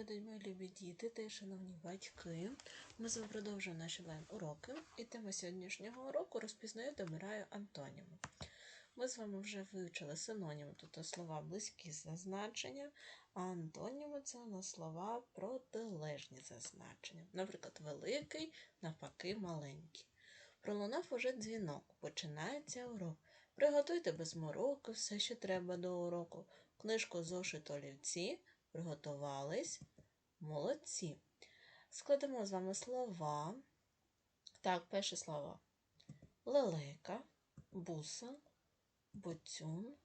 Добрий день, мої любі діти та шановні батьки. Ми з вами продовжуємо наші онлайн-уроки. І тема сьогоднішнього уроку розпізнаю, домираю антоніми. Ми з вами вже вивчили синоніми, тобто слова близькі за значення, а антоніми це у нас слова протилежні за значенням. Наприклад, великий, навпаки, маленький. Пролунав уже дзвінок, починається урок. Приготуйте без мороку все, що треба до уроку. Книжку зошит олівці. Приготувались. Молодці. Складемо з вами слова. Так, перше слово. Лелека, буса, буцюн,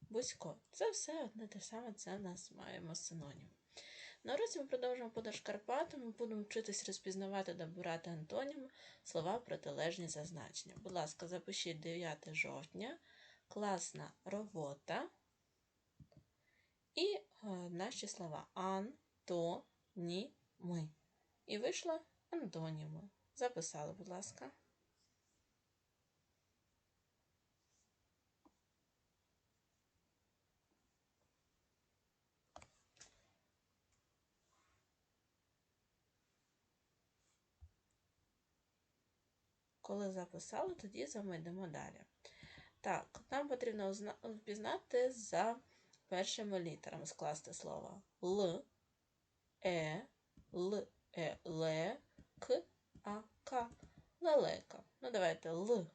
бусько. Це все одне те саме, це в нас маємо синонім. На уроці ми продовжуємо подорож Карпатами, будемо вчитись розпізнавати добирати антоніми слова протилежні за значення. Будь ласка, запишіть 9 жовтня. Класна робота. І наші слова ан, то, ні, ми. І вийшло антоніми. Записали, будь ласка. Коли записали, тоді з далі. Так, нам потрібно впізнати за першими літерами скласти слова Л, Е, Л, Е, Ле, К, А, К. Лелека. Ну, давайте Л.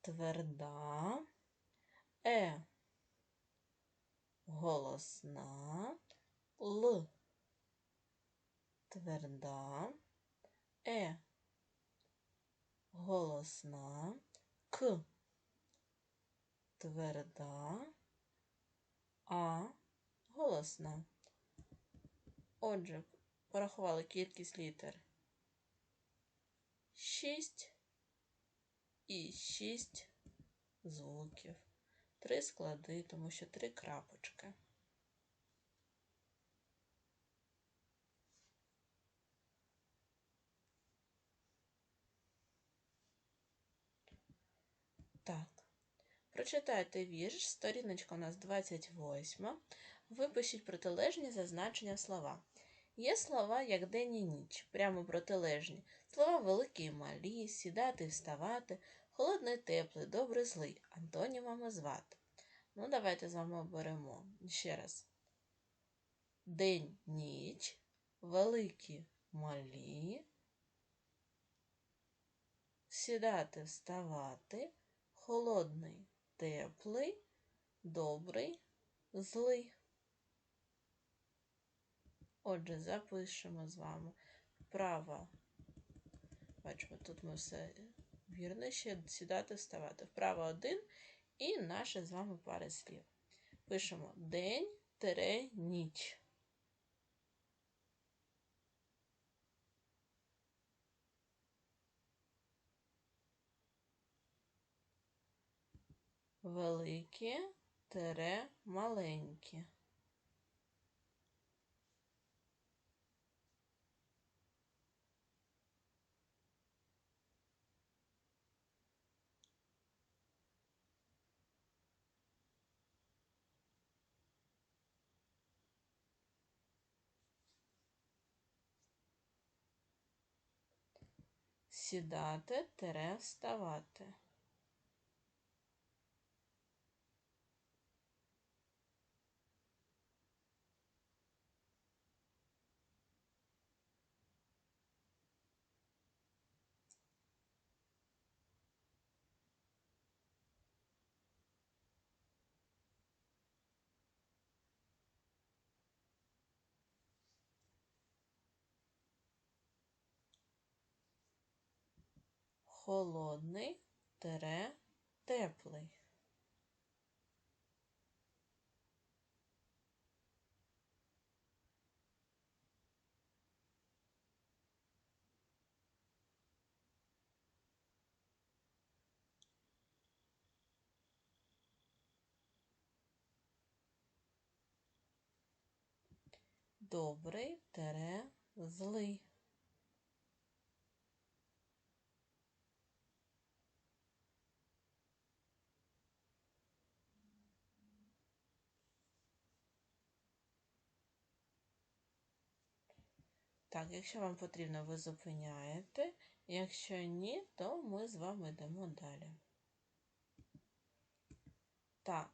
Тверда. Е. Голосна. Л. Тверда. Е. Голосна. К. Тверда. А голосна. Отже, порахували кількість літер. Шість і шість звуків. Три склади, тому що три крапочки. Так. Прочитайте вірш, сторіночка у нас 28. Випишіть протилежні зазначення слова. Є слова, як день і ніч, прямо протилежні. Слова великі і малі, сідати, вставати, холодний, теплий, добрий, злий, антонімами звати. Ну, давайте з вами оберемо ще раз. День, ніч, великі малі, сідати, вставати, холодний теплий, добрий, злий. Отже, запишемо з вами вправо. Бачимо, тут ми все вірно ще сідати, вставати. Вправо один і наше з вами пари слів. Пишемо день тере, ніч. Великі тире маленькі. Сідати тере вставати. Холодний тере теплий. Добрий тере злий. Так, якщо вам потрібно, ви зупиняєте. Якщо ні, то ми з вами йдемо далі. Так.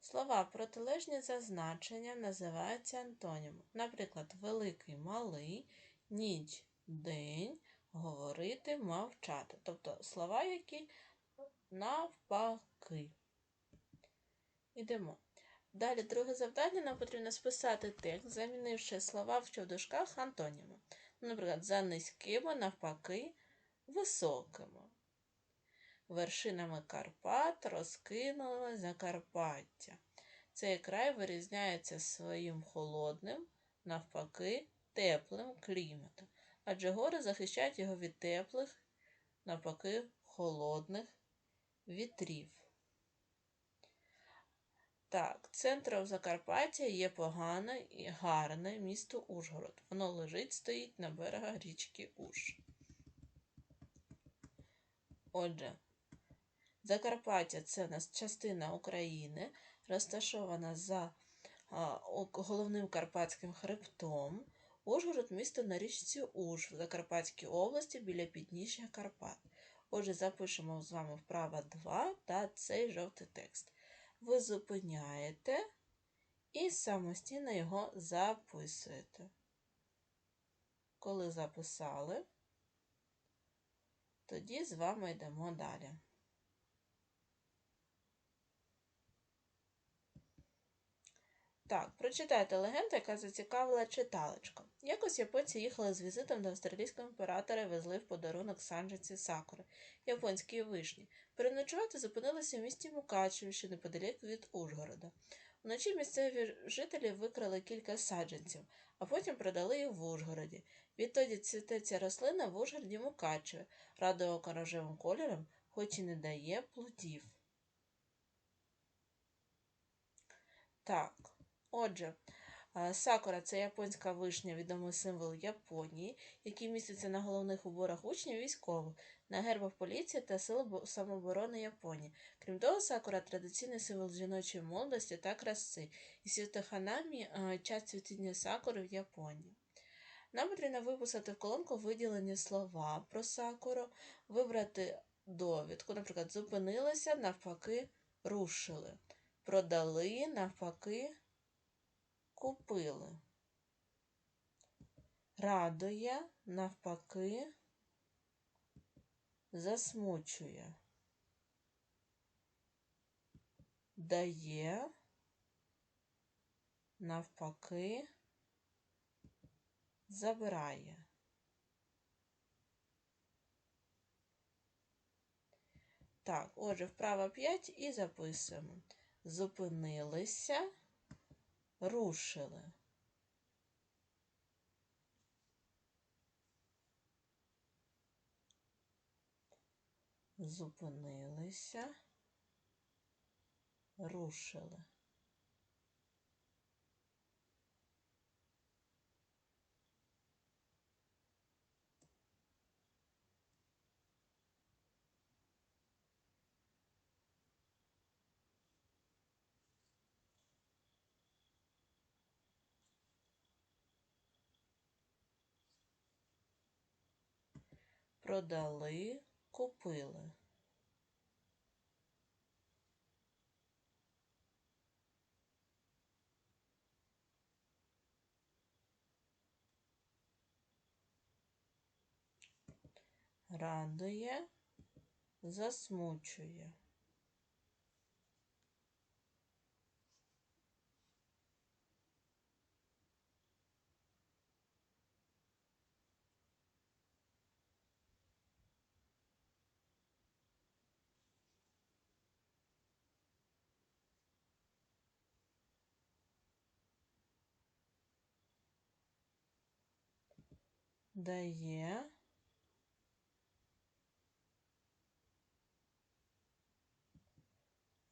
Слова протилежні за значенням називаються антонімом. Наприклад, великий малий, ніч, день, говорити, мовчати. Тобто слова, які навпаки. Ідемо. Далі, друге завдання, нам потрібно списати текст, замінивши слова в дужках антоніми. Наприклад, за низькими, навпаки, високими. Вершинами Карпат розкинули Закарпаття. Цей край вирізняється своїм холодним, навпаки, теплим кліматом, адже гори захищають його від теплих, навпаки, холодних вітрів. Так, центром Закарпаття є погане і гарне місто Ужгород. Воно лежить, стоїть на берегах річки Уж. Отже, Закарпаття це частина України, розташована за головним Карпатським хребтом. Ужгород місто на річці Уж в Закарпатській області біля підніжжя Карпат. Отже, запишемо з вами вправа 2 та цей жовтий текст. Ви зупиняєте і самостійно його записуєте. Коли записали, тоді з вами йдемо далі. Так, прочитайте легенду, яка зацікавила читалочку. Якось японці їхали з візитом до австралійського імператора і везли в подарунок санджиці сакури, японські вишні. Переночувати зупинилися в місті Мукачеві, що неподалік від Ужгорода. Вночі місцеві жителі викрали кілька саджанців, а потім продали їх в Ужгороді. Відтоді цвіте ця рослина в Ужгороді Мукачеві, радує рожевим кольором, хоч і не дає плодів. Так. Отже, сакура це японська вишня, відомий символ Японії, який міститься на головних уборах учнів військових, на гербах поліції та сил самооборони Японії. Крім того, сакура традиційний символ жіночої молодості та краси, і світоханамі час цвітіння сакури в Японії. Нам потрібно виписати в колонку виділені слова про сакуру, вибрати довідку, наприклад, зупинилися, навпаки, рушили, продали, навпаки купили. Радує, навпаки, засмучує, дає, навпаки, забирає. Так, отже, вправо 5 і записуємо. Зупинилися рушили. Зупинилися, рушили. Продали, купили. Радує, засмучує. Дає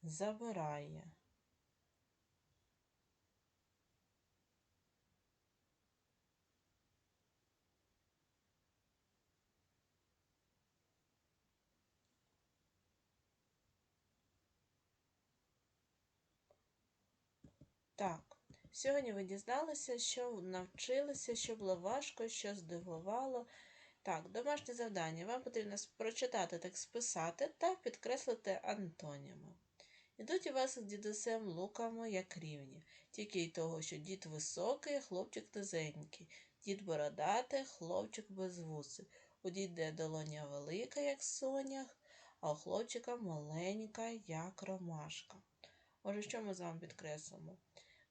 забирає. Так, Сьогодні ви дізналися, що навчилися, що було важко, що здивувало. Так, домашнє завдання. Вам потрібно прочитати текст списати та підкреслити антоніми. Ідуть у вас з дідусем луками як рівні, тільки й того, що дід високий, хлопчик низенький, дід бородатий, хлопчик без вуси. У діда долоня велика, як сонях, а у хлопчика маленька, як ромашка. Отже, що ми з вами підкреслимо?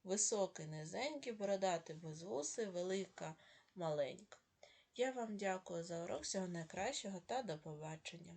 Високий, низенький, бородатий без вуси, велика, маленька. Я вам дякую за урок, всього найкращого та до побачення.